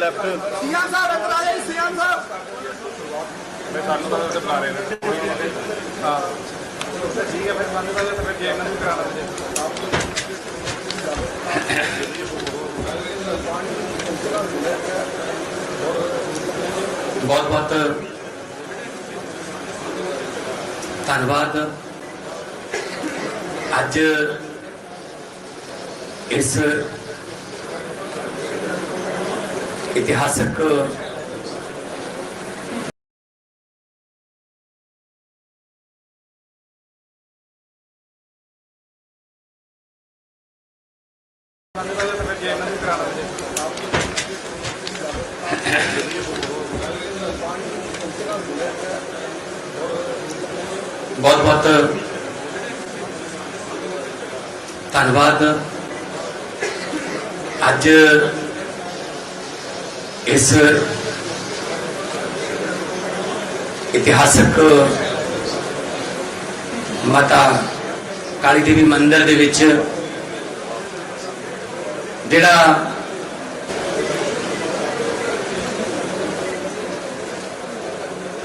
Left. CM ਸਾਹਿਬ ਇੱਧਰ ਆ ਜਾਓ ਸੀਐਮ ਸਾਹਿਬ। ਮੈਂ ਸਾਨੂੰ ਤਾਂ ਬੁਲਾ ਰਹੇ। ਨੇ ਕੋਈ ਨਹੀਂ ਇੱਥੇ। ਹਾਂ। ਠੀਕ ਹੈ ਫਿਰ ਸਾਨੂੰ ਤਾਂ ਫਿਰ ਜੇ ਇਹਨਾਂ ਨੂੰ ਕਰਾ ਦਿੰਦੇ ਬਹੁਤ ਬਹੁਤ ਧੰਨਵਾਦ। ਅੱਜ ਇਸ ਇਤਿਹਾਸਕ ਬਹੁਤ ਬਹੁਤ ਧੰਨਵਾਦ। ਅੱਜ ਇਸ ਇਤਿਹਾਸਕ ਮਾਤਾ ਕਾਲੀ ਦੇਵੀ ਮੰਦਿਰ ਦੇ ਵਿੱਚ ਜਿਹੜਾ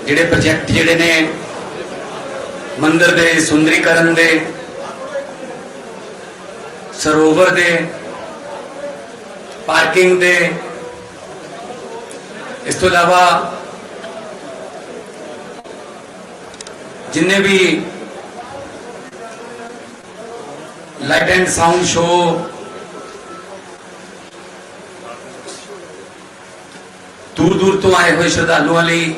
ਜਿਹੜੇ ਪ੍ਰੋਜੈਕਟ ਜਿਹੜੇ ਨੇ ਮੰਦਿਰ ਦੇ ਸੁੰਦਰੀਕਰਨ ਦੇ, ਸਰੋਵਰ ਦੇ, ਪਾਰਕਿੰਗ ਦੇ ਇਸ ਤੋਂ ਇਲਾਵਾ ਜਿੰਨੇ ਵੀ ਲਾਈਟ ਐਂਡ ਸਾਊਂਡ ਸ਼ੋ ਦੂਰ ਦੂਰ ਤੋਂ ਆਏ ਹੋਏ ਸ਼ਰਧਾਲੂਆਂ ਲਈ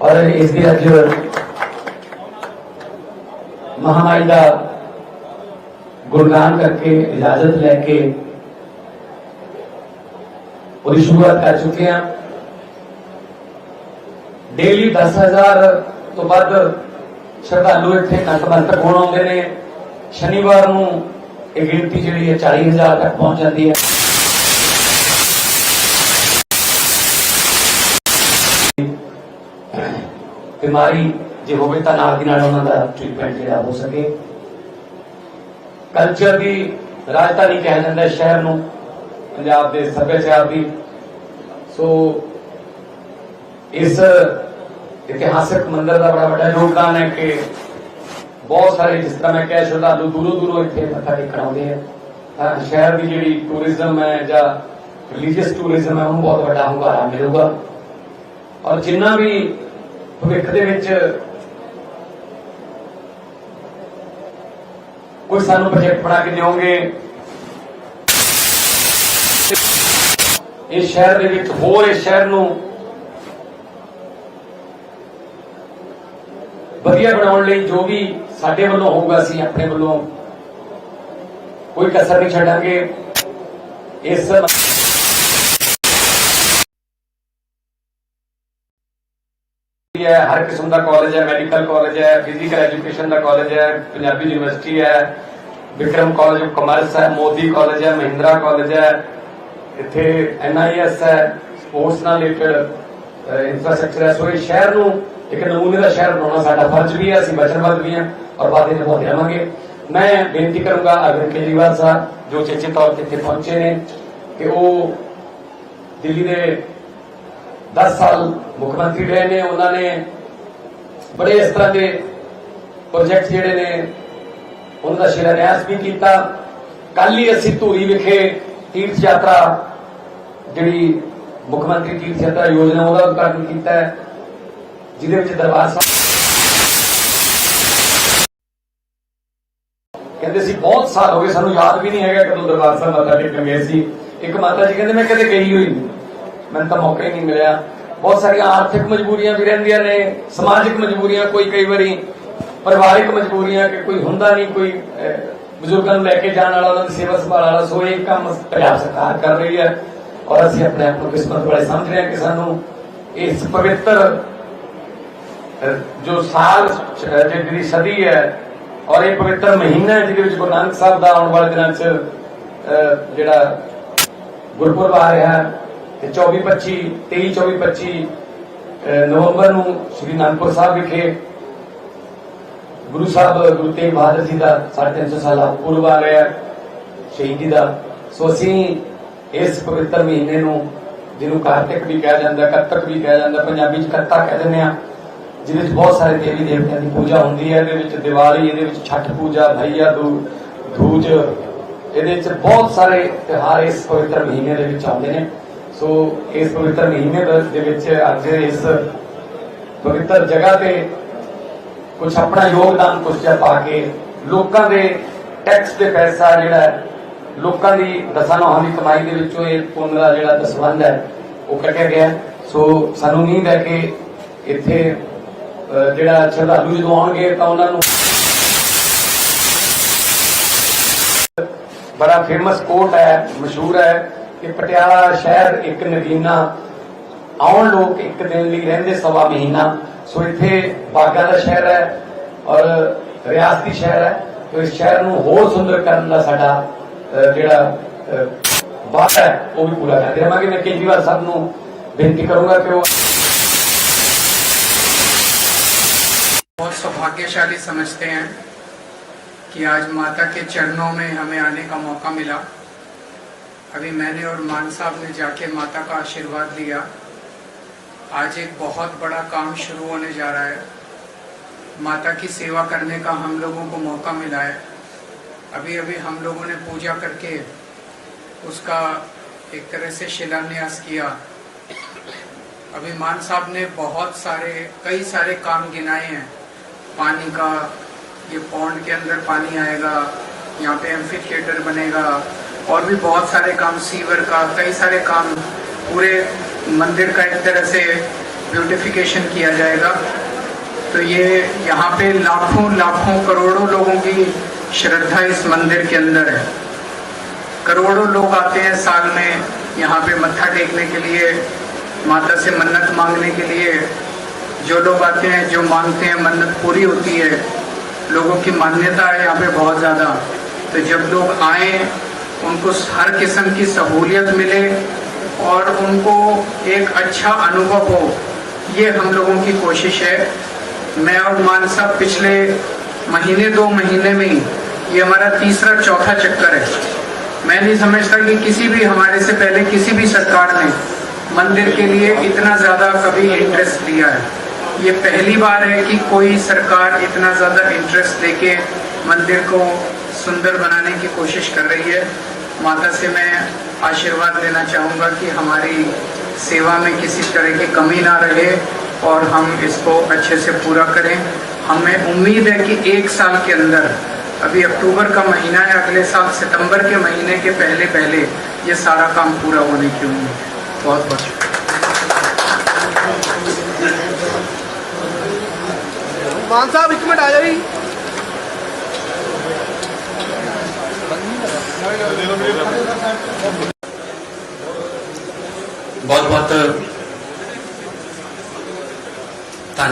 ਔਰ ਇਸ ਦੀ ਅੱਜ ਮਹਾਮਾਰੀ ਦਾ ਗੁਣਗਾਨ ਕਰਕੇ ਇਜਾਜ਼ਤ ਲੈ ਕੇ ਉਹਦੀ ਸ਼ੁਰੂਆਤ ਕਰ ਚੁੱਕੇ ਹਾਂ। ਡੇਲੀ 10000 ਤੋਂ ਵੱਧ ਸ਼ਰਧਾਲੂ ਇੱਥੇ ਨਤਮਸਤਕ ਹੋਣ ਆਉਂਦੇ ਨੇ। ਸ਼ਨੀਵਾਰ ਨੂੰ ਇਹ ਗਿਣਤੀ ਜਿਹੜੀ ਹੈ 40000 ਤੱਕ ਪਹੁੰਚ ਜਾਂਦੀ ਹੈ। ਬਿਮਾਰੀ ਜੇ ਹੋਵੇ ਤਾਂ ਨਾਲ ਦੀ ਨਾਲ ਉਹਨਾਂ ਦਾ ਟ੍ਰੀਟਮੈਂਟ ਜਿਹੜਾ ਹੋ ਸਕੇ। ਕਲਚਰ ਦੀ ਰਾਜਧਾਨੀ ਕਿਹਾ ਜਾਂਦਾ ਸ਼ਹਿਰ ਨੂੰ, ਪੰਜਾਬ ਦੇ ਸੱਭਿਆਚਾਰ ਦੀ। ਸੋ ਇਸ ਇਤਿਹਾਸਕ ਮੰਦਰ ਦਾ ਬੜਾ ਵੱਡਾ ਯੋਗਦਾਨ ਹੈ ਕਿ ਬਹੁਤ ਸਾਰੇ, ਜਿਸ ਤਰ੍ਹਾਂ ਮੈਂ ਕਹਿ ਸ਼ਰਧਾਲੂ ਦੂਰੋਂ ਦੂਰੋਂ ਇੱਥੇ ਮੱਥਾ ਟੇਕਣ ਆਉਂਦੇ ਆ, ਤਾਂ ਸ਼ਹਿਰ ਦੀ ਜਿਹੜੀ ਟੂਰਿਜ਼ਮ ਹੈ ਜਾਂ ਰਿਲੀਜੀਅਸ ਟੂਰਿਜ਼ਮ ਹੈ, ਉਹਨੂੰ ਬਹੁਤ ਵੱਡਾ ਹੁੰਗਾਰਾ ਮਿਲੂਗਾ। ਔਰ ਜਿੰਨਾ ਵੀ ਭਵਿੱਖ ਦੇ ਵਿੱਚ ਕੋਈ ਸਾਨੂੰ ਪ੍ਰੋਜੈਕਟ ਬਣਾ ਕੇ ਦਿਓਗੇ? ਇਸ ਸ਼ਹਿਰ ਦੇ ਵਿੱਚ ਹੋਰ ਇਸ ਸ਼ਹਿਰ ਨੂੰ ਵਧੀਆ ਬਣਾਉਣ ਲਈ ਜੋ ਵੀ ਸਾਡੇ ਵੱਲੋਂ ਹੋਊਗਾ, ਅਸੀਂ ਆਪਣੇ ਵੱਲੋਂ ਕੋਈ ਕਸਰ ਨਹੀਂ ਛੱਡਾਂਗੇ। ਇਸ ਹੈ, ਹਰ ਕਿਸਮ ਦਾ ਕਾਲਜ ਹੈ ਮੈਡੀਕਲ ਕਾਲਜ ਹੈ ਫਿਜ਼ੀਕਲ ਐਜੂਕੇਸ਼ਨ ਦਾ ਕਾਲਜ ਹੈ, ਪੰਜਾਬੀ ਯੂਨੀਵਰਸਿਟੀ ਹੈ, ਵਿਕਰਮ ਕਾਲਜ ਆਫ ਕਮਰਸ ਹੈ, ਮੋਦੀ ਕਾਲਜ ਹੈ, ਮਹਿੰਦਰਾ ਕਾਲਜ ਹੈ, ਇੱਥੇ ਐਨਆਈਐਸ ਹੈ ਸਪੋਰਟਸ ਨਾਲ ਰਿਲੇਟਡ ਇਨਫਰਾਸਟ੍ਰਕਚਰ ਹੈ। ਸੋ ਇਹ ਸ਼ਹਿਰ ਨੂੰ ਇੱਕ ਨਮੂਨੇ ਦਾ ਸ਼ਹਿਰ ਬਣਾਉਣਾ ਸਾਡਾ ਫਰਜ਼ ਵੀ ਹੈ, ਅਸੀਂ ਵਚਨਬੱਧ ਵੀ ਹਾਂ ਔਰ ਵਾਅਦੇ ਨਿਭਾਉਂਦੇ ਰਹਾਂਗੇ ਮੈਂ ਬੇਨਤੀ ਕਰੂੰਗਾ ਅਰਵਿੰਦ ਕੇਜਰੀਵਾਲ ਸਾਹਿਬ, ਜੋ ਚੇਚੇ ਤੌਰ ਤੇ ਇੱਥੇ ਪਹੁੰਚੇ ਨੇ, ਕਿ ਉਹ ਦਿੱਲੀ ਦੇ 10 ਸਾਲ ਮੁੱਖ ਮੰਤਰੀ ਰਹੇ ਨੇ, ਉਹਨਾਂ ਨੇ ਬੜੇ ਇਸ ਤਰ੍ਹਾਂ ਦੇ ਪ੍ਰੋਜੈਕਟ ਜਿਹੜੇ ਨੇ, ਉਹਨਾਂ ਦਾ ਸ਼ਿਲਾਨਿਆਸ ਵੀ ਕੀਤਾ। ਕੱਲ ਹੀ ਅਸੀਂ ਧੂਰੀ ਵਿਖੇ ਤੀਰਥ ਯਾਤਰਾ, ਜਿਹੜੀ ਮੁੱਖ ਮੰਤਰੀ ਤੀਰਥ ਯਾਤਰਾ ਯੋਜਨਾ, ਉਹਦਾ ਉਦਘਾਟਨ ਕੀਤਾ ਹੈ, ਜਿਹਦੇ ਵਿੱਚ ਦਰਬਾਰ ਸਾਹਿਬ ਕਹਿੰਦੇ ਸੀ, ਬਹੁਤ ਸਾਲ ਹੋ ਗਏ, ਸਾਨੂੰ ਯਾਦ ਵੀ ਨਹੀਂ ਹੈਗਾ ਕਦੋਂ ਦਰਬਾਰ ਸਾਹਿਬ ਮਾਤਾ ਟੇਕਣ ਗਏ ਸੀ। ਇੱਕ ਮਾਤਾ ਜੀ ਕਹਿੰਦੇ, ਮੈਂ ਕਦੇ ਗਈ ਹੋਈ ਨਹੀਂ। ਮੈਨੂੰ ਤਾਂ ਮੌਕਾ ਹੀ ਨਹੀਂ ਮਿਲਿਆ। ਬਹੁਤ ਸਾਰੀਆਂ ਆਰਥਿਕ ਮਜਬੂਰੀਆਂ ਵੀ ਰਹਿੰਦੀਆਂ ਨੇ ਸਮਾਜਿਕ ਮਜਬੂਰੀਆਂ ਕੋਈ ਕਈ ਵਾਰੀ ਪਰਿਵਾਰਿਕ ਮਜਬੂਰੀਆਂ ਕਿ ਕੋਈ ਹੁੰਦਾ ਨਹੀਂ ਕੋਈ ਬਜ਼ੁਰਗਾਂ ਨੂੰ ਲੈ ਕੇ ਜਾਣ ਵਾਲਾ ਉਹਨਾਂ ਦੀ ਸੇਵਾ ਸੰਭਾਲ ਵਾਲਾ ਸੋ ਇਹ ਕੰਮ ਪੰਜਾਬ ਸਰਕਾਰ ਕਰ ਰਹੀ ਹੈ। ਔਰ ਅਸੀਂ ਆਪਣੇ ਆਪ ਨੂੰ ਕਿਸਮਤ ਵਾਲੇ ਸਮਝ ਰਹੇ ਹਾਂ ਕਿ ਸਾਨੂੰ ਇਸ ਪਵਿੱਤਰ ਜੋ ਸਾਲ ਜਿਹੜੀ ਸਦੀ ਹੈ ਔਰ ਇਹ ਪਵਿੱਤਰ ਮਹੀਨਾ ਹੈ ਜਿਹਦੇ ਵਿੱਚ ਗੁਰੂ ਨਾਨਕ ਸਾਹਿਬ ਦਾ ਆਉਣ ਵਾਲੇ ਦਿਨਾਂ 'ਚ ਅਹ, ਜਿਹੜਾ ਗੁਰਪੁਰਬ ਆ ਰਿਹਾ ਹੈ ਤੇ 24 25 23 24 25 ਨਵੰਬਰ ਨੂੰ ਸ੍ਰੀ ਅਨੰਦਪੁਰ ਸਾਹਿਬ ਵਿਖੇ ਗੁਰੂ ਸਾਹਿਬ, ਗੁਰੂ ਤੇਗ ਬਹਾਦਰ ਜੀ ਦਾ 350 ਸਾਲਾ ਪੁਰਬ ਆ ਰਿਹਾ ਹੈ, ਸ਼ਹੀਦੀ ਦਾ। ਸੋ ਅਸੀਂ ਇਸ ਪਵਿੱਤਰ ਮਹੀਨੇ ਨੂੰ, ਜਿਹਨੂੰ ਕਾਰਤਿਕ ਵੀ ਕਿਹਾ ਜਾਂਦਾ, ਕੱਤਕ ਵੀ ਕਿਹਾ ਜਾਂਦਾ, ਪੰਜਾਬੀ ਚ ਕੱਤਾ ਕਹਿ ਦਿੰਦੇ ਆ ਜਿਹਦੇ ਵਿੱਚ ਬਹੁਤ ਸਾਰੇ ਦੇਵੀ ਦੇਵਤਿਆਂ ਦੀ ਪੂਜਾ ਹੁੰਦੀ ਹੈ, ਇਹਦੇ ਵਿੱਚ ਦੀਵਾਲੀ, ਇਹਦੇ ਵਿੱਚ ਛੱਠ ਪੂਜਾ ਭਈਆ ਦੂ, ਦੂਜ, ਇਹਦੇ ਵਿੱਚ ਬਹੁਤ ਸਾਰੇ ਤਿਉਹਾਰ ਇਸ ਪਵਿੱਤਰ ਮਹੀਨੇ ਦੇ ਵਿੱਚ ਆਉਂਦੇ ਨੇ। ਸੋ ਇਸ ਪਵਿੱਤਰ ਮਹੀਨੇ ਦੇ ਦੇ ਵਿੱਚ ਅੱਜ ਇਸ ਪਵਿੱਤਰ ਜਗ੍ਹਾ ਤੇ ਕੁਝ ਆਪਣਾ ਯੋਗਦਾਨ ਕੁਝ ਪਾ ਕੇ ਲੋਕਾਂ ਦੇ ਟੈਕਸ ਦੇ ਪੈਸਾ ਜਿਹੜਾ ਲੋਕਾਂ ਦੀ ਦਸਾਂ ਨੌਹਾਂ ਦੀ ਕਮਾਈ ਦੇ ਵਿੱਚੋਂ ਇਹ ਪੁੰਨ ਦਾ ਜਿਹੜਾ ਦਸਵੰਧ ਹੈ, ਉਹ ਕੱਢਿਆ ਗਿਆ ਸੋ ਸਾਨੂੰ ਉਮੀਦ ਹੈ ਕਿ ਇੱਥੇ ਜਿਹੜਾ ਸ਼ਰਧਾਲੂ ਜਦੋਂ ਆਉਣਗੇ ਤਾਂ ਉਹਨਾਂ ਨੂੰ ਬੜਾ ਫੇਮਸ ਕੋਟ ਹੈ, ਮਸ਼ਹੂਰ ਹੈ। ਕਿ ਪਟਿਆਲਾ ਸ਼ਹਿਰ ਇੱਕ ਨਗੀਨਾ ਆਉਣ ਲੋਕ ਇੱਕ ਦਿਨ ਲਈ ਰਹਿੰਦੇ ਸਵਾ ਮਹੀਨਾ ਸੋ ਇੱਥੇ ਬਾਗਾਂ ਦਾ ਸ਼ਹਿਰ ਹੈ ਔਰ ਰਿਆਸਤੀ ਸ਼ਹਿਰ ਹੈ ਤੇ ਇਸ ਸ਼ਹਿਰ ਨੂੰ ਹੋਰ ਸੁੰਦਰ ਕਰਨ ਦਾ ਸਾਡਾ ਅਹ, ਜਿਹੜਾ ਅਹ, ਵਾਅਦਾ ਹੈ ਉਹ ਵੀ ਪੂਰਾ ਕਰਦੇ ਰਹਾਂਗੇ ਮੈਂ ਕੇਜਰੀਵਾਲ ਸਾਹਿਬ ਨੂੰ ਬੇਨਤੀ ਕਰੂੰਗਾ ਕਿ ਉਹ बहुत सौभाग्यशाली समझते हैं कि आज माता के चरणों में हमें आने का मौका मिला अभी मैंने और मान साहब ने जाके माता का आशीर्वाद लिया। आज एक बहुत बड़ा काम शुरू होने जा रहा है। माता की सेवा करने का हम लोगों को मौका मिला है। अभी अभी हम लोगों ने पूजा करके उसका एक तरह से शिलान्यास किया। अभी मान साहब ने बहुत सारे, कई सारे काम गिनाए हैं। पानी का, ये पौंड के अंदर पानी आएगा, यहाँ पे एम्फी थिएटर बनेगा। और भी बहुत सारे काम, सीवर का, कई सारे काम पूरे मंदिर का एक तरह से ब्यूटिफिकेशन किया जाएगा। तो ये यहाँ पे लाखों लाखों करोड़ों लोगों की श्रद्धा इस मंदिर के अंदर है। करोड़ों लोग आते हैं साल में यहाँ पे मत्था टेकने के लिए, माता से मन्नत मांगने के लिए। जो लोग आते हैं, जो मांगते हैं, मन्नत पूरी होती है। लोगों की मान्यता है यहाँ पे बहुत ज़्यादा। तो जब लोग आए उनको हर किस्म की सहूलियत मिले और उनको एक अच्छा अनुभव हो, ये हम लोगों की कोशिश है। मैं और मान साहब पिछले महीने, दो महीने में ये हमारा तीसरा, चौथा चक्कर है। मैं नहीं समझता कि किसी भी हमारे से पहले किसी भी सरकार ने मंदिर के लिए इतना ज़्यादा कभी इंटरेस्ट लिया है। ये पहली बार है कि कोई सरकार इतना ज़्यादा इंटरेस्ट लेके मंदिर को सुंदर बनाने की कोशिश कर रही है। माता से मैं आशीर्वाद लेना चाहूँगा कि हमारी सेवा में किसी तरह की कमी ना रहे और हम इसको अच्छे से पूरा करें। हमें उम्मीद है कि एक साल के अंदर, अभी अक्टूबर का महीना है, अगले साल सितंबर के महीने के पहले पहले ये सारा काम पूरा होने की उम्मीद है। बहुत बहुत शुक्रिया। मान साहब इसमें आ जाइए।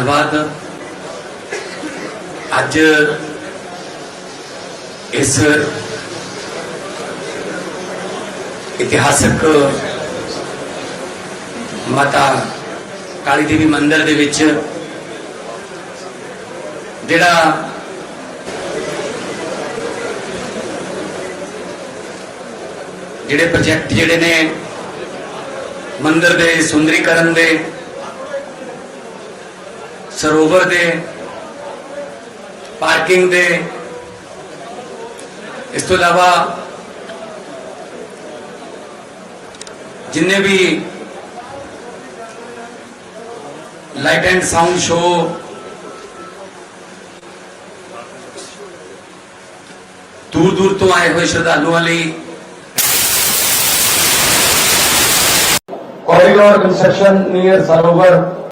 ਧੰਨਵਾਦ। ਅੱਜ ਇਸ ਇਤਿਹਾਸਕ ਮਾਤਾ ਕਾਲੀ ਦੇਵੀ ਮੰਦਿਰ ਦੇ ਵਿੱਚ ਜਿਹੜਾ ਜਿਹੜੇ ਪ੍ਰੋਜੈਕਟ ਜਿਹੜੇ ਨੇ ਮੰਦਿਰ ਦੇ ਸੁੰਦਰੀਕਰਨ ਦੇ ਸਰੋਵਰ ਦੇ ਪਾਰਕਿੰਗ ਦੇ, ਇਸ ਤੋਂ ਇਲਾਵਾ ਜਿੰਨੇ ਵੀ ਲਾਈਟ ਐਂਡ ਸਾਊਂਡ ਸ਼ੋ ਦੂਰ ਦੂਰ ਤੋਂ ਆਏ ਹੋਏ ਸ਼ਰਧਾਲੂਆਂ ਲਈ ਕੋਰੀਡੋਰ construction ਨੀਅਰ ਸਰੋਵਰ